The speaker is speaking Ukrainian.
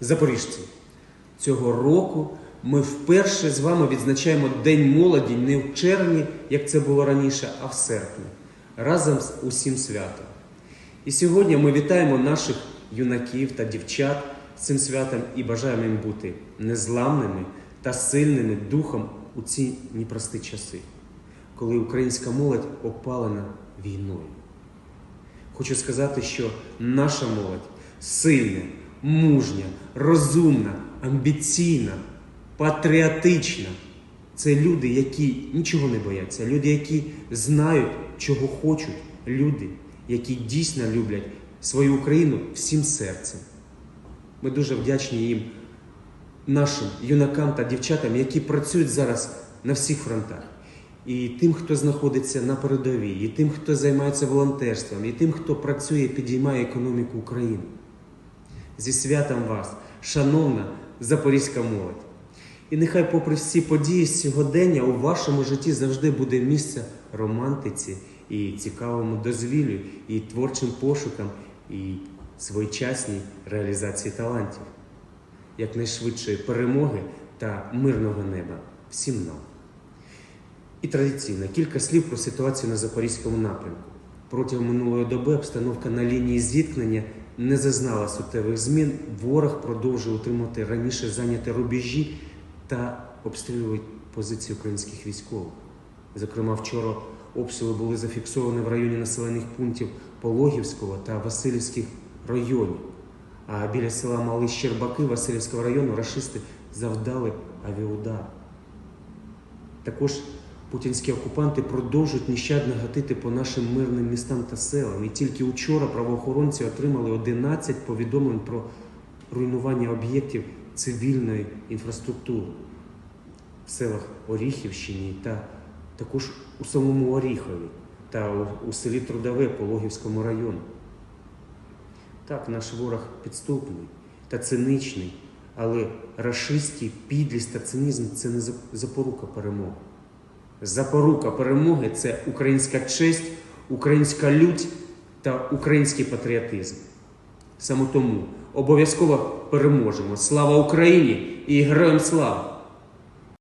Запоріжці, цього року ми вперше з вами відзначаємо День молоді не в червні, як це було раніше, а в серпні, разом з усім святом. І сьогодні ми вітаємо наших юнаків та дівчат з цим святом і бажаємо їм бути незламними та сильними духом у ці непрості часи, коли українська молодь опалена війною. Хочу сказати, що наша молодь сильна, мужня, розумна, амбіційна, патріотична. Це люди, які нічого не бояться, люди, які знають, чого хочуть, люди, які дійсно люблять свою Україну всім серцем. Ми дуже вдячні їм, нашим юнакам та дівчатам, які працюють зараз на всіх фронтах. І тим, хто знаходиться на передовій, і тим, хто займається волонтерством, і тим, хто працює, підіймає економіку України. Зі святом вас, шановна запорізька молодь. І нехай, попри всі події сьогодення, у вашому житті завжди буде місце романтиці і цікавому дозвіллю, і творчим пошукам, і своєчасній реалізації талантів, якнайшвидшої перемоги та мирного неба всім нам. І традиційно кілька слів про ситуацію на Запорізькому напрямку. Протягом минулої доби обстановка на лінії зіткнення не зазнала суттєвих змін. Ворог продовжує утримувати раніше зайняті рубежі та обстрілювати позиції українських військових. Зокрема, вчора обстріли були зафіксовані в районі населених пунктів Пологівського та Васильівських районів. А біля села Мали Щербаки Васильівського району рашисти завдали авіаудар. Також путінські окупанти продовжують нещадно гатити по нашим мирним містам та селам. І тільки учора правоохоронці отримали 11 повідомлень про руйнування об'єктів цивільної інфраструктури в селах Оріхівщині та також у самому Оріхові та у, селі Трудове Пологівському району. Так, наш ворог підступний та циничний, але рашистський підлість та цинізм це не запорука перемоги. Запорука перемоги це українська честь, українська лють та український патріотизм. Саме тому обов'язково переможемо. Слава Україні і героям слава!